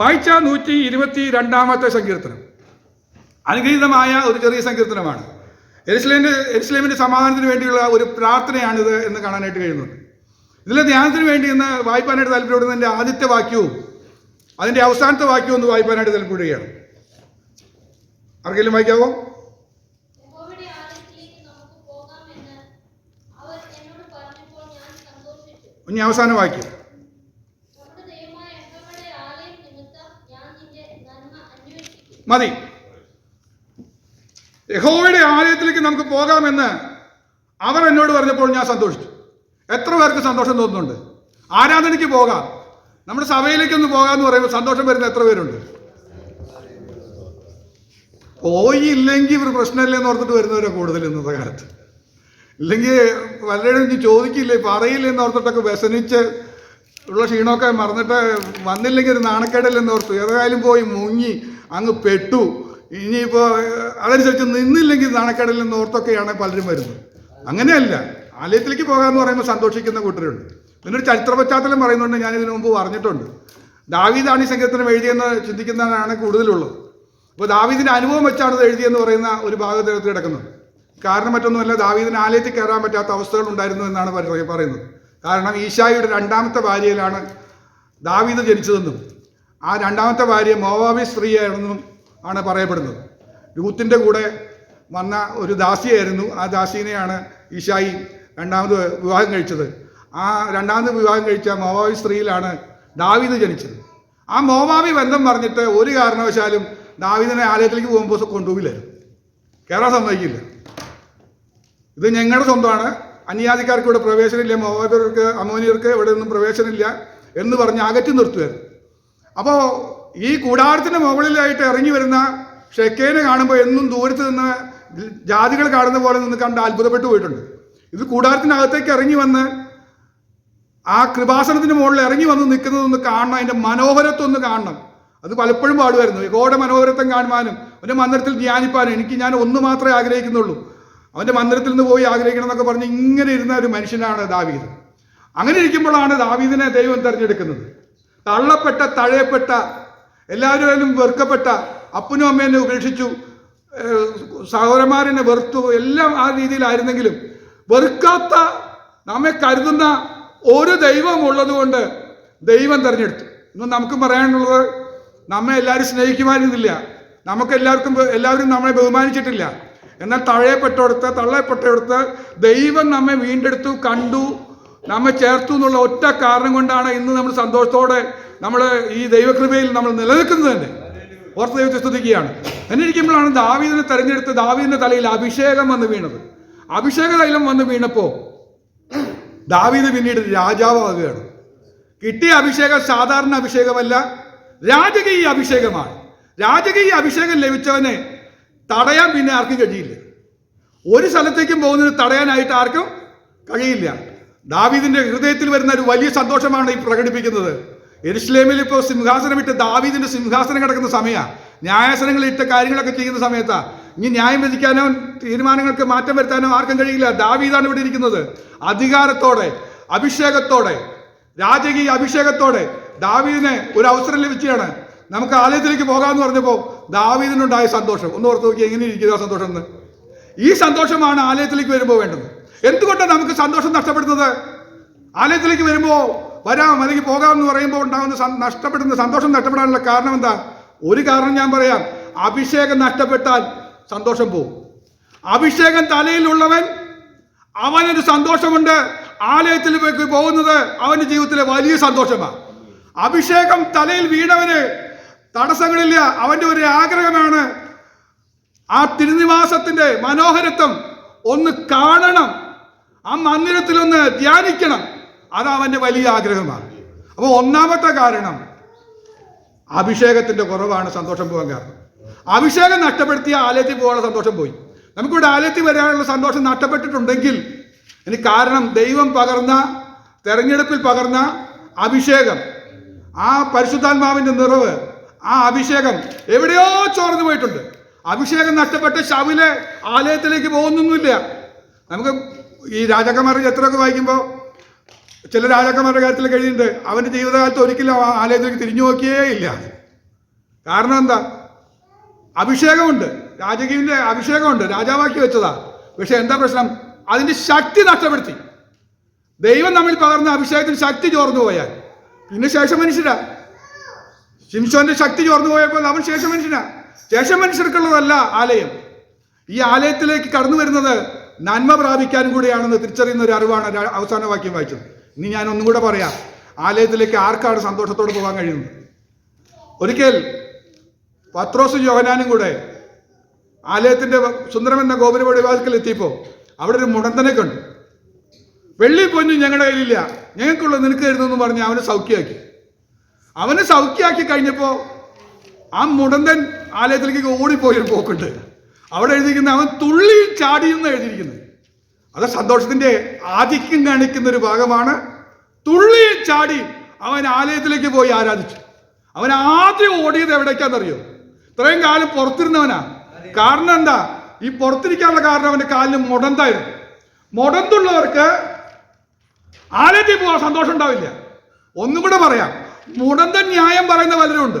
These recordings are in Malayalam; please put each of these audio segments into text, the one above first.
വായിച്ച നൂറ്റി ഇരുപത്തി രണ്ടാമത്തെ സങ്കീർത്തനം. അനുഗ്രഹീതമായ ഒരു ചെറിയ സങ്കീർത്തനമാണ്. എരുസ്ലേമിന്റെ എരുസ്ലേമിന്റെ സമാധാനത്തിന് വേണ്ടിയുള്ള ഒരു പ്രാർത്ഥനയാണിത് എന്ന് കാണാനായിട്ട് കഴിയുന്നുണ്ട്. ഇതിലെ ധ്യാനത്തിന് വേണ്ടി ഇന്ന് വായിപ്പാനായിട്ട് താല്പര്യപ്പെടുന്നതിന്റെ ആദ്യത്തെ വാക്യവും അതിന്റെ അവസാനത്തെ വാക്യവും ഒന്ന് വായിപ്പാനായിട്ട് താല്പര്യപ്പെടുകയാണ്. ആർക്കെങ്കിലും വായിക്കാവോ? ഇനി അവസാന വാക്യം നമ്മുടെ ദൈവമായ യഹോവയുടെ ആലയം നിമിത്തം ഞാൻ നിന്റെ നന്മ അന്വേഷിക്കും മതി. യഹോവയുടെ ആലയത്തിലേക്ക് നമുക്ക് പോകാമെന്ന് അവർ എന്നോട് പറഞ്ഞപ്പോൾ ഞാൻ സന്തോഷിച്ചു. എത്ര പേർക്ക് സന്തോഷം തോന്നുന്നുണ്ട്? ആരാധനയ്ക്ക് പോകാം? നമ്മുടെ സഭയിലേക്കൊന്ന് പോകാമെന്ന് പറയുമ്പോൾ സന്തോഷം വരുന്ന എത്ര പേരുണ്ട്? പോയില്ലെങ്കിൽ ഒരു പ്രശ്നമില്ലെന്ന് ഓർത്തിട്ട് വരുന്നവരാണ് കൂടുതൽ ഇന്നത്തെ കാലത്ത്. ഇല്ലെങ്കിൽ വല്ലതും ഇനി ചോദിക്കില്ലേ പറയില്ലെന്ന് ഓർത്തിട്ടൊക്കെ വ്യസനിച്ച് ഉള്ള ക്ഷീണമൊക്കെ മറന്നിട്ട് വന്നില്ലെങ്കിൽ ഒരു നാണക്കേടല്ലെന്ന് ഓർത്തു. ഏതായാലും പോയി മുങ്ങി അങ്ങ് പെട്ടു. ഇനിയിപ്പോൾ അതനുസരിച്ച് നിന്നില്ലെങ്കിൽ നാണക്കേടല്ലെന്ന് ഓർത്തൊക്കെയാണ് പലരും വരുന്നത്. അങ്ങനെയല്ല. ആലയത്തിലേക്ക് പോകാമെന്ന് പറയുമ്പോൾ സന്തോഷിക്കുന്ന കൂട്ടരുണ്ട്. ഇതിനൊരു ചരിത്ര പശ്ചാത്തലം പറയുന്നുണ്ട് ഞാൻ ഇതിനു മുമ്പ് പറഞ്ഞിട്ടുണ്ട്. ദാവീദാണ് ഈ സംഗീതത്തിന് എഴുതിയെന്ന് ചിന്തിക്കുന്നതാണ് കൂടുതലുള്ളത്. അപ്പോൾ ദാവീദിന്റെ അനുഭവം വെച്ചാണ് ഇത് എഴുതിയെന്ന് പറയുന്ന ഒരു ഭാഗത്ത് കിടക്കുന്നത്. കാരണം മറ്റൊന്നുമല്ല ദാവീദിന് ആലയത്തിൽ കയറാൻ പറ്റാത്ത അവസ്ഥകൾ ഉണ്ടായിരുന്നു എന്നാണ് പറയുന്നത്. കാരണം ഈശായിയുടെ രണ്ടാമത്തെ ഭാര്യയിലാണ് ദാവീദ് ജനിച്ചതെന്നും. ആ രണ്ടാമത്തെ ഭാര്യ മോവാബി സ്ത്രീയായിരുന്നു ആണ് പറയപ്പെടുന്നത്. രൂത്തിന്റെ കൂടെ വന്ന ഒരു ദാസിയായിരുന്നു. ആ ദാസീനെയാണ് ഈശായി രണ്ടാമത് വിവാഹം കഴിച്ചത്. ആ രണ്ടാമത് വിവാഹം കഴിച്ച മോവാവി സ്ത്രീയിലാണ് ദാവിദ് ജനിച്ചത്. ആ മോവാവി ബന്ധം പറഞ്ഞിട്ട് ഒരു കാരണവശാലും ദാവിദിനെ ആലയത്തിലേക്ക് പോകുമ്പോൾ കൊണ്ടുപോകില്ലായിരുന്നു കയറാൻ സമ്മതിക്കില്ല. ഇത് ഞങ്ങളുടെ സ്വന്തമാണ്. അന്യാധികാർക്ക് ഇവിടെ പ്രവേശനമില്ല. മോവാബിയർക്ക് അമോനിയർക്ക് ഇവിടെ ഒന്നും പ്രവേശനമില്ല എന്ന് പറഞ്ഞ് അകറ്റി നിർത്തുമായിരുന്നു അപ്പോൾ ഈ കൂടാരത്തിന് മുകളിലായിട്ട് ഇറങ്ങി വരുന്ന ഷെക്കേനെ കാണുമ്പോൾ എന്നും ദൂരത്ത് നിന്ന് ജാതികൾ കാണുന്ന പോലെ നിന്ന് കണ്ട് അത്ഭുതപ്പെട്ടു പോയിട്ടുണ്ട്. ഇത് കൂടാരത്തിനകത്തേക്ക് ഇറങ്ങി വന്ന് ആ കൃപാസനത്തിന് മുകളിൽ ഇറങ്ങി വന്ന് നിൽക്കുന്നതൊന്ന് കാണണം അതിന്റെ മനോഹരത്വം ഒന്ന് കാണണം. അത് പലപ്പോഴും പാടുമായിരുന്നു. യഗോടെ മനോഹരത്വം കാണുവാനും അവന്റെ മന്ദിരത്തിൽ ധ്യാനിപ്പാനും എനിക്ക് ഞാൻ ഒന്ന് മാത്രമേ ആഗ്രഹിക്കുന്നുള്ളൂ. അവന്റെ മന്ദിരത്തിൽ നിന്ന് പോയി ആഗ്രഹിക്കണം എന്നൊക്കെ പറഞ്ഞ് ഇങ്ങനെ ഇരുന്ന ഒരു മനുഷ്യനാണ് ദാവീദ്. അങ്ങനെ ഇരിക്കുമ്പോഴാണ് ദാവീദിനെ ദൈവം തിരഞ്ഞെടുക്കുന്നത്. തള്ളപ്പെട്ട തഴയപ്പെട്ട എല്ലാവരും വെറുക്കപ്പെട്ട അപ്പനും അമ്മേനെ ഉപേക്ഷിച്ചു സഹോദരന്മാരെന്നെ വെറുത്തു എല്ലാം ആ രീതിയിലായിരുന്നെങ്കിലും വെറുക്കാത്ത നമ്മെ കരുതുന്ന ഒരു ദൈവം ഉള്ളത് കൊണ്ട് ദൈവം തിരഞ്ഞെടുത്തു. ഇന്ന് നമുക്ക് പറയാനുള്ളത് നമ്മെ എല്ലാവരും സ്നേഹിക്കുമായിരുന്നില്ല. നമുക്ക് എല്ലാവർക്കും എല്ലാവരും നമ്മളെ ബഹുമാനിച്ചിട്ടില്ല. എന്നാൽ തഴയപ്പെട്ടെടുത്ത് തള്ളയപ്പെട്ടെടുത്ത് ദൈവം നമ്മെ വീണ്ടെടുത്തു കണ്ടു നമ്മെ ചേർത്തു എന്നുള്ള ഒറ്റ കാരണം കൊണ്ടാണ് ഇന്ന് നമ്മൾ സന്തോഷത്തോടെ നമ്മൾ ഈ ദൈവകൃപയിൽ നമ്മൾ നിലനിൽക്കുന്നത് തന്നെ. ഓർത്ത് ദൈവത്തെ സ്തുതിക്കുകയാണ്. എന്നിരിക്കുമ്പോഴാണ് ദാവീദിനെ തെരഞ്ഞെടുത്ത് ദാവീദിന്റെ തലയിൽ അഭിഷേകം വന്ന് വീണത്. അഭിഷേക തൈലം വന്ന് വീണപ്പോൾ ദാവീദ് പിന്നീട് രാജാവാകുകയാണ്. കിട്ടിയ അഭിഷേകം സാധാരണ അഭിഷേകമല്ല രാജകീയ അഭിഷേകമാണ്. രാജകീയ അഭിഷേകം ലഭിച്ചവനെ തടയാൻ പിന്നെ ആർക്കും കഴിയില്ല. ഒരു സ്ഥലത്തേക്കും പോകുന്നത് തടയാനായിട്ട് ആർക്കും കഴിയില്ല. ദാവീദിന്റെ ഹൃദയത്തിൽ വരുന്ന ഒരു വലിയ സന്തോഷമാണ് ഈ പ്രകടിപ്പിക്കുന്നത്. എരുസ്ലേമിൽ ഇപ്പോൾ സിംഹാസനം ഇട്ട് ദാവീദിന്റെ സിംഹാസനം കിടക്കുന്ന സമയമാണ് ന്യായാസനങ്ങൾ ഇട്ട കാര്യങ്ങളൊക്കെ ചെയ്യുന്ന സമയത്താ. ഇനി ന്യായം വിധിക്കാനോ തീരുമാനങ്ങൾക്ക് മാറ്റം വരുത്താനോ ആർക്കും കഴിയില്ല. ദാവീദാണ് ഇവിടെ ഇരിക്കുന്നത്. അധികാരത്തോടെ അഭിഷേകത്തോടെ രാജകീയ അഭിഷേകത്തോടെ ദാവീദിനെ ഒരു അവസരം ലഭിക്കുകയാണ് നമുക്ക് ആലയത്തിലേക്ക് പോകാമെന്ന് പറഞ്ഞപ്പോൾ ദാവീദിനുണ്ടായ സന്തോഷം. ഒന്ന് ഓർത്ത് നോക്കി എങ്ങനെ ഇരിക്കുക സന്തോഷം എന്ന്? ഈ സന്തോഷമാണ് ആലയത്തിലേക്ക് വരുമ്പോൾ വേണ്ടത്. എന്തുകൊണ്ടാണ് നമുക്ക് സന്തോഷം നഷ്ടപ്പെടുന്നത്? ആലയത്തിലേക്ക് വരുമ്പോൾ വരാം അല്ലെങ്കിൽ പോകാം എന്ന് പറയുമ്പോൾ ഉണ്ടാകുന്ന നഷ്ടപ്പെടുന്ന സന്തോഷം നഷ്ടപ്പെടാനുള്ള കാരണം എന്താ? ഒരു കാരണം ഞാൻ പറയാം. അഭിഷേകം നഷ്ടപ്പെട്ടാൽ സന്തോഷം പോകും. അഭിഷേകം തലയിലുള്ളവൻ അവനൊരു സന്തോഷമുണ്ട്. ആലയത്തിലേക്ക് പോകുന്നത് അവന്റെ ജീവിതത്തിലെ വലിയ സന്തോഷമാണ്. അഭിഷേകം തലയിൽ വീണവന് തടസ്സങ്ങളില്ല. അവന്റെ ഒരു ആഗ്രഹമാണ് ആ തിരുനിവാസത്തിന്റെ മനോഹരത്വം ഒന്ന് കാണണം. ആ മന്ദിരത്തിൽ ഒന്ന് ധ്യാനിക്കണം. അത് അവന്റെ വലിയ ആഗ്രഹമാണ്. അപ്പോൾ ഒന്നാമത്തെ കാരണം അഭിഷേകത്തിന്റെ കുറവാണ് സന്തോഷം പോകാൻ കാരണം. അഭിഷേകം നഷ്ടപ്പെടുത്തിയ ആലയത്തിൽ പോകാനുള്ള സന്തോഷം പോയി. നമുക്കിവിടെ ആലയത്തിൽ വരാനുള്ള സന്തോഷം നഷ്ടപ്പെട്ടിട്ടുണ്ടെങ്കിൽ ഇനി കാരണം ദൈവം പകർന്ന തെരഞ്ഞെടുപ്പിൽ പകർന്ന അഭിഷേകം ആ പരിശുദ്ധാത്മാവിന്റെ നിറവ് ആ അഭിഷേകം എവിടെയോ ചോർന്നു പോയിട്ടുണ്ട്. അഭിഷേകം നഷ്ടപ്പെട്ട ശവിലെ ആലയത്തിലേക്ക് പോകുന്നൊന്നുമില്ല. നമുക്ക് ഈ രാജാക്കന്മാരുടെ ചരിത്രമൊക്കെ വായിക്കുമ്പോൾ ചില രാജാക്കന്മാരുടെ കാര്യത്തിൽ കഴിഞ്ഞിട്ടുണ്ട് അവന്റെ ജീവിതകാലത്ത് ഒരിക്കലും ആലയത്തിലേക്ക് തിരിഞ്ഞു നോക്കിയേ ഇല്ല. കാരണം എന്താ? അഭിഷേകമുണ്ട്. രാജകീയന്റെ അഭിഷേകമുണ്ട്. രാജാവാക്കി വെച്ചതാ. പക്ഷെ എന്താ പ്രശ്നം? അതിന്റെ ശക്തി നഷ്ടപ്പെടുത്തി. ദൈവം നമ്മിൽ പകർന്ന അഭിഷേകത്തിന് ശക്തി ചോർന്നു പോയാൽ. പിന്നെ ശേഷം മനുഷ്യരാ. ശിംഷോന്റെ ശക്തി ചോർന്നു പോയപ്പോൾ അവൻ ശേഷം മനുഷ്യനാ. ശേഷം മനുഷ്യർക്കുള്ളതല്ല ആലയം. ഈ ആലയത്തിലേക്ക് കടന്നു വരുന്നത് നന്മ പ്രാപിക്കാനും കൂടിയാണെന്ന് തിരിച്ചറിയുന്ന ഒരു അറിവാണ് അവസാന വാക്യം വായിച്ചത്. ഇനി ഞാൻ ഒന്നും കൂടെ പറയാം. ആലയത്തിലേക്ക് ആർക്കാണ് സന്തോഷത്തോടെ പോകാൻ കഴിയുന്നത്? ഒരിക്കൽ പത്രോസും യോഹനാനും കൂടെ ആലയത്തിന്റെ സുന്ദരമെന്ന ഗോപുരപടി വാതിൽക്കൽ എത്തിയപ്പോൾ അവിടെ ഒരു മുടന്തനെ കണ്ടു. വെള്ളി പൊന്നും ഞങ്ങളുടെ കയ്യിലില്ല. ഞങ്ങൾക്കുള്ള നിനക്ക് തരുന്നെന്ന് പറഞ്ഞ് അവനെ സൗഖ്യമാക്കി അവനെ സൗഖ്യമാക്കി കഴിഞ്ഞപ്പോൾ ആ മുടന്തൻ ആലയത്തിലേക്ക് ഓടിപ്പോയൊരു പോക്കുണ്ട്. അവിടെ എഴുതിയിരിക്കുന്ന അവൻ തുള്ളി ചാടി എന്ന് എഴുതിയിരിക്കുന്നത്. അത് സന്തോഷത്തിന്റെ ആധിക്യം കാണിക്കുന്ന ഒരു ഭാഗമാണ്. തുള്ളി ചാടി അവൻ ആലയത്തിലേക്ക് പോയി ആരാധിച്ചു. അവൻ ആദ്യം ഓടിയത് എവിടേക്കാണെന്നറിയോ ഇത്രയും കാലം പുറത്തിരുന്നവനാ. കാരണം എന്താ? ഈ പുറത്തിരിക്കാനുള്ള കാരണം അവന്റെ കാലിന് മുടന്തായിരുന്നു. മുടന്തുള്ളവർക്ക് ആലയത്തിൽ പോകാൻ സന്തോഷം ഉണ്ടാവില്ല. ഒന്നും കൂടെ പറയാം. മുടന്ത ന്യായം പറയുന്ന പലരും ഉണ്ട്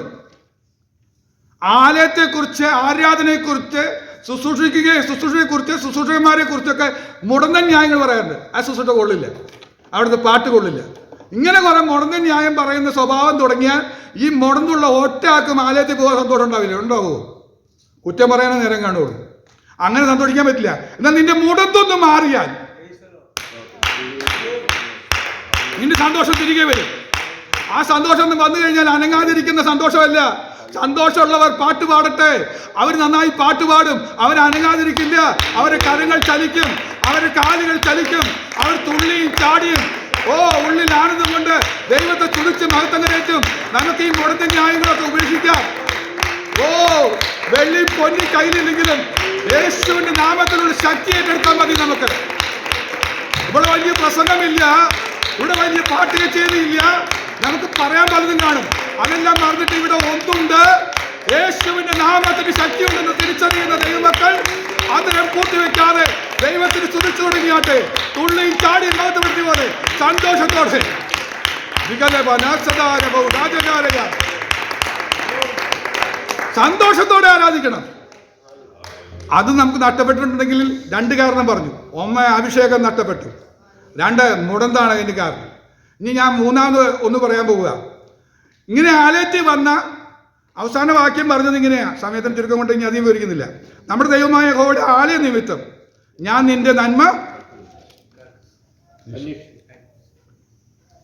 ആലയത്തെക്കുറിച്ച് ആരാധനയെക്കുറിച്ച് ശുശ്രൂഷിക്കുകയെ ശുശ്രൂഷയെക്കുറിച്ച് ശുശ്രൂഷകന്മാരെ കുറിച്ചൊക്കെ മുടന്തൻ ന്യായങ്ങൾ പറയാറുണ്ട്. ആ ശുശ്രൂഷ കൊള്ളില്ല. അവിടുത്തെ പാട്ട് കൊള്ളില്ല. ഇങ്ങനെ കുറെ മുടന്തൻ ന്യായം പറയുന്ന സ്വഭാവം തുടങ്ങിയാൽ ഈ മുടന്തുള്ള ഒറ്റയാക്കും ആലയത്തിൽ പോകാൻ സന്തോഷം ഉണ്ടാവില്ല. ഉണ്ടാവുമോ കുറ്റം പറയാനേ നേരം കാണുള്ളൂ. അങ്ങനെ സന്തോഷിക്കാൻ പറ്റില്ല. എന്നാൽ നിന്റെ മുടന്തൊന്ന് മാറിയാൽ നിന്റെ സന്തോഷം തിരികെ വരും. ആ സന്തോഷം വന്നു കഴിഞ്ഞാൽ അനങ്ങാതിരിക്കുന്ന സന്തോഷമല്ല. സന്തോഷമുള്ളവർ പാട്ട് പാടട്ടെ. അവർ നന്നായി പാട്ട് പാടും. അവർ അനങ്ങാതിരിക്കില്ല. അവരുടെ കരങ്ങൾ ചലിക്കും. അവരെ കാലുകൾ ചലിക്കും. അവർ തുള്ളിയും ചാടിയും. ഓ ഉള്ളിൽ ആനന്ദം കൊണ്ട് ദൈവത്തെ തുടിച്ച് മഹത്തങ്ങരേറ്റും നമുക്ക് ഈ മുടത്തെ ന്യായങ്ങളൊക്കെ ഉപേക്ഷിക്കാം. ഓ വെള്ളി പൊന്നി കയ്യിലില്ലെങ്കിലും യേശുവിന്റെ നാമത്തിലുള്ള ശക്തി ഏറ്റെടുത്താൽ മതി നമുക്ക്. ഇവിടെ വലിയ പ്രസംഗമില്ല. ഇവിടെ വലിയ പാട്ട് കച്ചേരിയില്ല നമുക്ക് പറയാൻ പലതും കാണും. അതെല്ലാം മറന്നിട്ട് ഇവിടെ ഒന്നുണ്ട് യേശുവിന്റെ നാമത്തിന് ശക്തിയുണ്ടെന്ന് തിരിച്ചറിയുന്ന ദൈവമക്കൾ അതിനെ കൂട്ടിവെക്കാതെ ദൈവത്തിന് സ്തുതിച്ചു തുടങ്ങിയാട്ടെ. തുള്ളിയും ചാടിയും മഹത്വപ്പെടുത്തി പോലെ സന്തോഷത്തോടെ. സന്തോഷത്തോടെ ആരാധിക്കണം. അത് നമുക്ക് നഷ്ടപ്പെട്ടിട്ടുണ്ടെങ്കിൽ രണ്ട് കാരണം പറഞ്ഞു. ഒന്ന് അഭിഷേകം നഷ്ടപ്പെട്ടു. രണ്ട് മുടന്താണ് അതിന്റെ കാരണം. ഇനി ഞാൻ മൂന്നാമത് ഒന്ന് പറയാൻ പോവുക. ഇങ്ങനെ ആലയത്തിൽ വന്ന അവസാന വാക്യം പറഞ്ഞത് ഇങ്ങനെയാ. സമയത്തിന് ചുരുക്കം കൊണ്ട് ഇനി അധികം വിവരിക്കുന്നില്ല. നമ്മുടെ ദൈവമായ ഹോയുടെ ആലയ നിമിത്തം ഞാൻ നിന്റെ നന്മ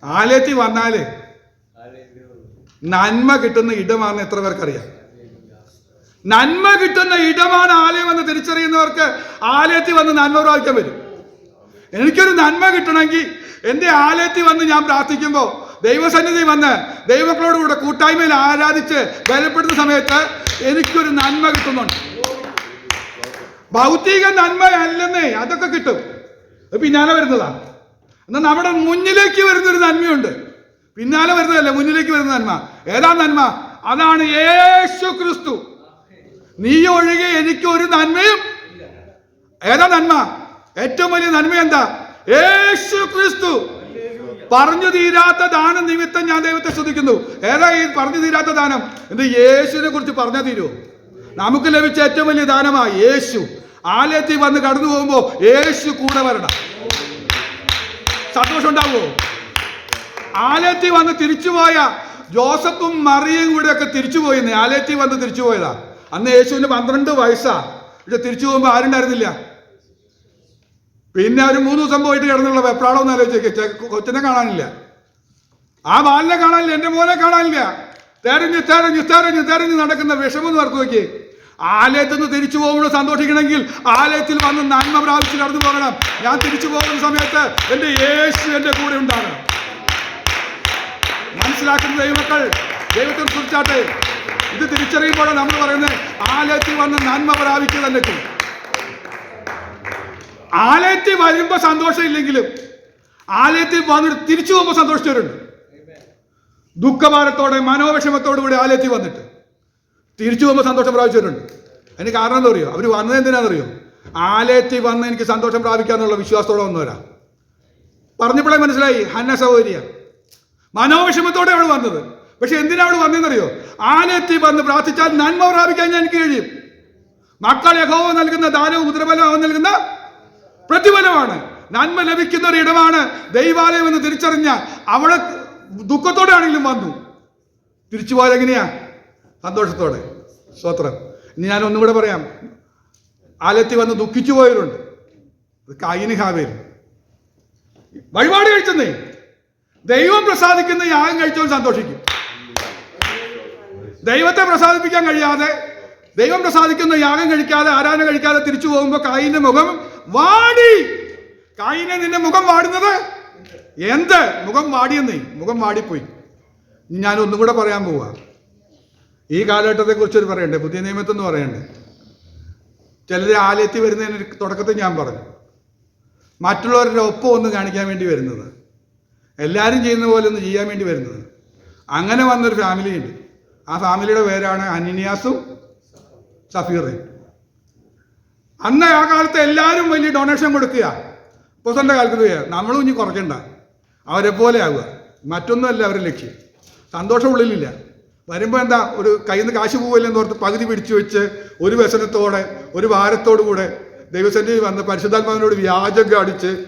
ആലയത്തിൽ വന്നാലേ നന്മ കിട്ടുന്ന ഇടമാണെന്ന് എത്ര പേർക്കറിയാം? നന്മ കിട്ടുന്ന ഇടമാണ് ആലയം എന്ന് തിരിച്ചറിയുന്നവർക്ക് ആലയത്തിൽ വന്ന് നന്മ പ്രാപിക്കാൻ വരും എനിക്കൊരു നന്മ കിട്ടണമെങ്കിൽ എന്റെ ആലയത്തിൽ വന്ന് ഞാൻ പ്രാർത്ഥിക്കുമ്പോൾ ദൈവസന്നിധി വന്ന് ദൈവങ്ങളോട് കൂടെ കൂട്ടായ്മയിൽ ആരാധിച്ച് ബലപ്പെടുന്ന സമയത്ത് എനിക്കൊരു നന്മ കിട്ടുന്നുണ്ട്. ഭൗതിക നന്മ അല്ലെന്നേ അതൊക്കെ കിട്ടും. പിന്നാലെ വരുന്നതാ. എന്നാൽ നമ്മുടെ മുന്നിലേക്ക് വരുന്നൊരു നന്മയുണ്ട്. പിന്നാലെ വരുന്നതല്ല മുന്നിലേക്ക് വരുന്ന നന്മ. ഏതാ നന്മ? അതാണ് യേശു ക്രിസ്തു. നീ ഒഴികെ എനിക്ക് ഒരു നന്മയും ഏതാ നന്മ? ഏറ്റവും വലിയ നന്മ എന്താ? യേശു ക്രിസ്തു. പറഞ്ഞു തീരാത്ത ദാനം നിമിത്തം ഞാൻ ദൈവത്തെ ശ്രദ്ധിക്കുന്നു ഏതാ ഈ പറഞ്ഞു തീരാത്ത ദാനം? എന്ത് യേശുവിനെ കുറിച്ച് പറഞ്ഞാൽ തീരുമോ നമുക്ക് ലഭിച്ച ഏറ്റവും വലിയ ദാനമാ യേശു. ആലയത്തിൽ വന്ന് കടന്നു പോകുമ്പോ യേശു കൂടെ വരണം. സന്തോഷം ഉണ്ടാവുമോ? ആലയത്തിൽ വന്ന് തിരിച്ചുപോയ ജോസഫും മറിയും കൂടെ ഒക്കെ തിരിച്ചുപോയിന്ന് ആലയത്തിൽ വന്ന് തിരിച്ചുപോയതാ അന്ന് യേശുവിന് പന്ത്രണ്ട് വയസ്സാ. പക്ഷെ തിരിച്ചു പോകുമ്പോൾ ആരുണ്ടായിരുന്നില്ല? പിന്നെ ഒരു മൂന്ന് ദിവസം പോയിട്ട് കിടന്നുള്ള വെപ്രാളം ഒന്ന് ആലോചിച്ചേക്ക്. കൊച്ചിനെ കാണാനില്ല. ആ ബാലിനെ കാണാനില്ല എന്റെ മോനെ കാണാനില്ല. തെരഞ്ഞ് തെരഞ്ഞ് തെരഞ്ഞ് തെരഞ്ഞ് നടക്കുന്ന വിഷമം നടത്തു നോക്കി ആലയത്തിൽ നിന്ന് തിരിച്ചു പോകുമ്പോൾ സന്തോഷിക്കണമെങ്കിൽ ആലയത്തിൽ വന്ന് നന്മ പ്രാപിച്ച് കടന്നു പോകണം. ഞാൻ തിരിച്ചു പോകുന്ന സമയത്ത് എന്റെ യേശു എന്റെ കൂടെ ഉണ്ടാകണം. മനസ്സിലാക്കുന്ന ദൈവക്കൾ ദൈവത്തെ കുറിച്ചാട്ടെ. ഇത് തിരിച്ചറിയുമ്പോഴാണ് നമ്മൾ പറയുന്നത് ആലയത്തിൽ വന്ന് നന്മ പ്രാപിക്കുക തന്നെ ആലയത്തിൽ വരുമ്പോൾ സന്തോഷമില്ലെങ്കിലും ആലയത്തിൽ വന്നിട്ട് തിരിച്ചു പോകുമ്പോൾ സന്തോഷിച്ചവരുണ്ട്. ദുഃഖഭാരത്തോടെ മനോവിഷമത്തോടു കൂടി ആലയത്തിൽ വന്നിട്ട് തിരിച്ചു പോകുമ്പോൾ സന്തോഷം പ്രാപിച്ചവരുണ്ട്. അതിന് കാരണം എന്താ അറിയോ? അവർ വന്നത് എന്തിനാണെന്നറിയോ ആലയത്തിൽ വന്ന് എനിക്ക് സന്തോഷം പ്രാപിക്കാന്നുള്ള വിശ്വാസത്തോടെ വന്നവരാ. പറഞ്ഞപ്പോഴേ മനസ്സിലായി ഹന്ന സഹോദരിയ. മനോവിഷമത്തോടെ അവൾ വന്നത്. പക്ഷെ എന്തിനാ അവൾ വന്നതെന്നറിയോ ആലയത്തിൽ വന്ന് പ്രാർത്ഥിച്ചാൽ നന്മ പ്രാപിക്കാൻ ഞാൻ എനിക്ക് കഴിയും. മക്കൾ യഹോവ നൽകുന്ന ദാനവും ഉദ്രബലവും അവൻ നൽകുന്ന പ്രതിഫലമാണ്. നന്മ ലഭിക്കുന്ന ഒരു ഇടമാണ് ദൈവാലയം എന്ന് തിരിച്ചറിഞ്ഞ അവളെ ദുഃഖത്തോടെ ആണെങ്കിലും വന്നു. തിരിച്ചു പോയാൽ എങ്ങനെയാ? സന്തോഷത്തോടെ. സ്വത്രം ഇനി ഞാൻ ഒന്നും കൂടെ പറയാം. ആലത്തി വന്ന് ദുഃഖിച്ചു പോയവരുണ്ട്. കായിന് ഹാവേര് വഴിപാട് കഴിച്ചെന്നേ. ദൈവം പ്രസാദിക്കുന്ന യാഗം കഴിച്ചവൻ സന്തോഷിക്കും. ദൈവത്തെ പ്രസാദിപ്പിക്കാൻ കഴിയാതെ ദൈവം പ്രസാദിക്കുന്ന യാഗം കഴിക്കാതെ ആരാധന കഴിക്കാതെ തിരിച്ചു പോകുമ്പോൾ കായിന്റെ മുഖം വാടി. കായിനെ നിന്റെ മുഖം വാടുന്നത്? എന്ത്? മുഖം വാടിയെന്നേ. മുഖം വാടിപ്പോയി. ഞാൻ ഒന്നും കൂടെ പറയാൻ പോവാ. ഈ കാലഘട്ടത്തെ കുറിച്ചൊരു പറയണ്ടേ? പുതിയ നിയമത്തെന്ന് പറയണ്ടേ? ചിലർ ആലയത്തിൽ വരുന്നതിന് തുടക്കത്തിൽ ഞാൻ പറഞ്ഞു. മറ്റുള്ളവരുടെ ഒപ്പം ഒന്ന് കാണിക്കാൻ വേണ്ടി വരുന്നത്. എല്ലാവരും ചെയ്യുന്ന പോലെ ഒന്ന് ചെയ്യാൻ വേണ്ടി വരുന്നത്. അങ്ങനെ വന്നൊരു ഫാമിലി ഉണ്ട്. ആ ഫാമിലിയുടെ പേരാണ് അനിനിയാസും സഫീറയും അന്ന് ആ കാലത്ത് എല്ലാവരും വലിയ ഡൊണേഷൻ കൊടുക്കുക. പുസന്റെ കാലത്ത് നമ്മൾ ഇനി കുറയ്ക്കണ്ട. അവരെ പോലെ ആവുക. മറ്റൊന്നുമല്ല അവരുടെ ലക്ഷ്യം. സന്തോഷം ഉള്ളിലില്ല. വരുമ്പോൾ എന്താ ഒരു കയ്യിൽ നിന്ന് കാശ് പോവില്ലെന്ന് ഓർത്ത് പകുതി പിടിച്ചു വെച്ച് ഒരു വ്യസനത്തോടെ ഒരു ഭാരത്തോടു കൂടെ ദൈവസന്നിധി വന്ന് പരിശുദ്ധാത്മാവിനോട് വ്യാജം കാണിച്ച്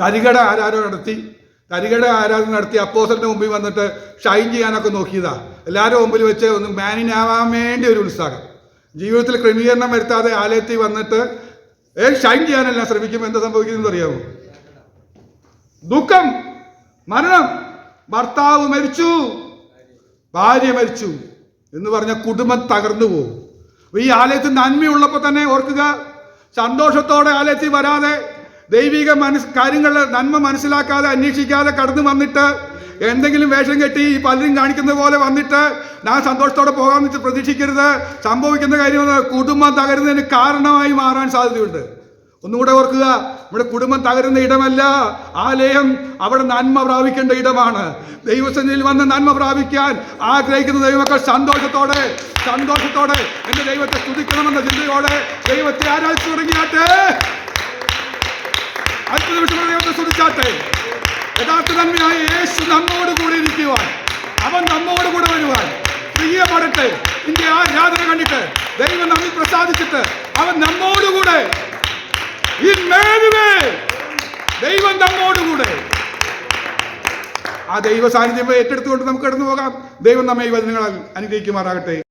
തരികട ആരാധന നടത്തി തരികട ആരാധന നടത്തി അപ്പോസലിന്റെ മുമ്പിൽ വന്നിട്ട് ഷൈൻ ചെയ്യാനൊക്കെ നോക്കിയതാ. എല്ലാവരും മുമ്പിൽ വെച്ച് ഒന്ന് മാനിനാവാൻ വേണ്ടി ഒരു ഉത്സാഹം. ജീവിതത്തിൽ ക്രമീകരണം വരുത്താതെ ആലയത്തിൽ വന്നിട്ട് ഏ ഷൈൻ ചെയ്യാനെല്ലാം ശ്രമിക്കും എന്താ സംഭവിക്കുന്നത് അറിയാമോ ദുഃഖം മരണം. ഭർത്താവ് മരിച്ചു. ഭാര്യ മരിച്ചു. എന്ന് പറഞ്ഞ കുടുംബം തകർന്നു പോകും. ഈ ആലയത്തിൽ നന്മയുള്ളപ്പോൾ തന്നെ ഓർക്കുക സന്തോഷത്തോടെ ആലയത്തിൽ വരാതെ ദൈവിക മനസ് കാര്യങ്ങൾ നന്മ മനസ്സിലാക്കാതെ അന്വേഷിക്കാതെ കടന്നു വന്നിട്ട് എന്തെങ്കിലും വേഷം കെട്ടി ഈ പലരും കാണിക്കുന്ന പോലെ വന്നിട്ട് ഞാൻ സന്തോഷത്തോടെ പോകാമെന്ന് പ്രതീക്ഷിക്കരുത്. സംഭവിക്കുന്ന കാര്യം കുടുംബം തകരുന്നതിന് കാരണമായി മാറാൻ സാധ്യതയുണ്ട്. ഒന്നുകൂടെ ഓർക്കുക നമ്മുടെ കുടുംബം തകരുന്ന ഇടമല്ല. ആലയം അവിടെ നന്മ പ്രാപിക്കേണ്ട ഇടമാണ്. ദൈവസന്നിധിയിൽ വന്ന് നന്മ പ്രാപിക്കാൻ ആഗ്രഹിക്കുന്ന ദൈവമൊക്കെ സന്തോഷത്തോടെ സന്തോഷത്തോടെ എന്റെ ദൈവത്തെ സ്തുതിക്കണമെന്ന ചിന്തയോടെ ദൈവത്തെ ആരാധിച്ചു തുടങ്ങിയാട്ടെ? അടുത്ത നിമിഷം ദൈവത്തെ സ്തുതിച്ചാട്ടെ? യഥാർത്ഥ നന്മയായ യേശു നമ്മോട് കൂടി ഇരിക്കുവാൻ. അവൻ നമ്മോട് കൂടെ വരുവാൻ. പ്രിയപ്പെടട്ടെ ഇന്ത്യ ആരാധന കണ്ടിട്ട് ദൈവം നമ്മിൽ പ്രസാദിച്ചിട്ട് അവൻ നമ്മോടുകൂടെ ദൈവം നമ്മോടുകൂടെ ആ ദൈവ സാന്നിധ്യം ഏറ്റെടുത്തുകൊണ്ട് നമുക്ക് കടന്നു പോകാം ദൈവം നമ്മെ ഈ വചനങ്ങളാൽ അനുഗ്രഹിക്കുമാറാകട്ടെ.